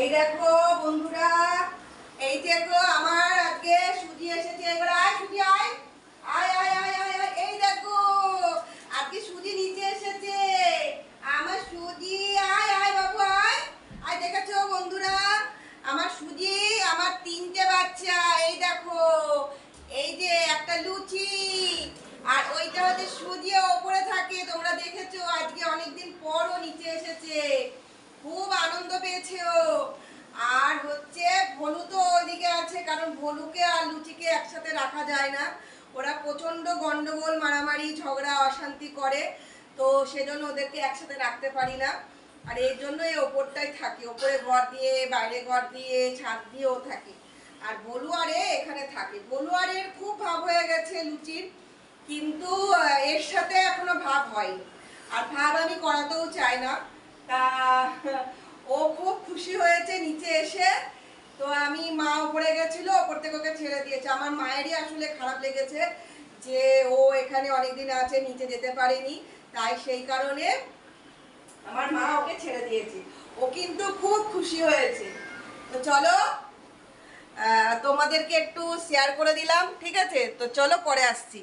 এই দেখো বন্ধুরা, এই দেখো আমার আজকে সুজি এসেছে। এবার আয় সুজি আয়। আয় আয় আয় আয় আয়। এই দেখো, আজকে সুজি নিচে এসেছে। আমার সুজি আয় আয় বাবু, আয়। আয়, দেখেছ বন্ধুরা? আমার সুজি আমার তিনটে বাচ্চা, এই দেখো এই যে একটা লুচি আর ওইটা হচ্ছে সুজি ওপরে থাকে তোমরা দেখেছ আজকে অনেকদিন পরও নিচে এসেছে খুব আনন্দ পেয়েছে আর হচ্ছে ভলু তো ওইদিকে আছে, কারণ ভলুকে আর লুচিকে একসাথে রাখা যায় না। ওরা প্রচণ্ড গন্ডগোল মারামারি, ঝগড়া, অশান্তি করে, তো সেজন্য ওদেরকে একসাথে রাখতে পারি না। আর এই জন্য এই ওপরটাই থাকে, ওপরে ঘর দিয়ে, বাইরে ঘর দিয়ে, ছাদ দিয়েও থাকে। আর বলুয়ারে এখানে থাকে। বলুয়ারের খুব ভাব হয়ে গেছে লুচির, কিন্তু এর সাথে এখনও ভাব হয়নি। আর ভাব আমি করাতেও চাই না। তা খুশি হয়েছে, নিচে এসে। তো আমি মা ওপরে গেছিল, ওপর থেকে ওকে ছেড়ে দিয়েছে। আমার মায়েরই আসলে খারাপ লেগেছে যে ও এখানে অনেকদিন আছে, নিচে যেতে পারেনি। তাই সেই কারণে আমার মা ওকে ছেড়ে দিয়েছে। ও কিন্তু খুব খুশি হয়েছে। তো চলো তোমাদেরকে একটু শেয়ার করে দিলাম, ঠিক আছে? তো চলো, পরে আসছি।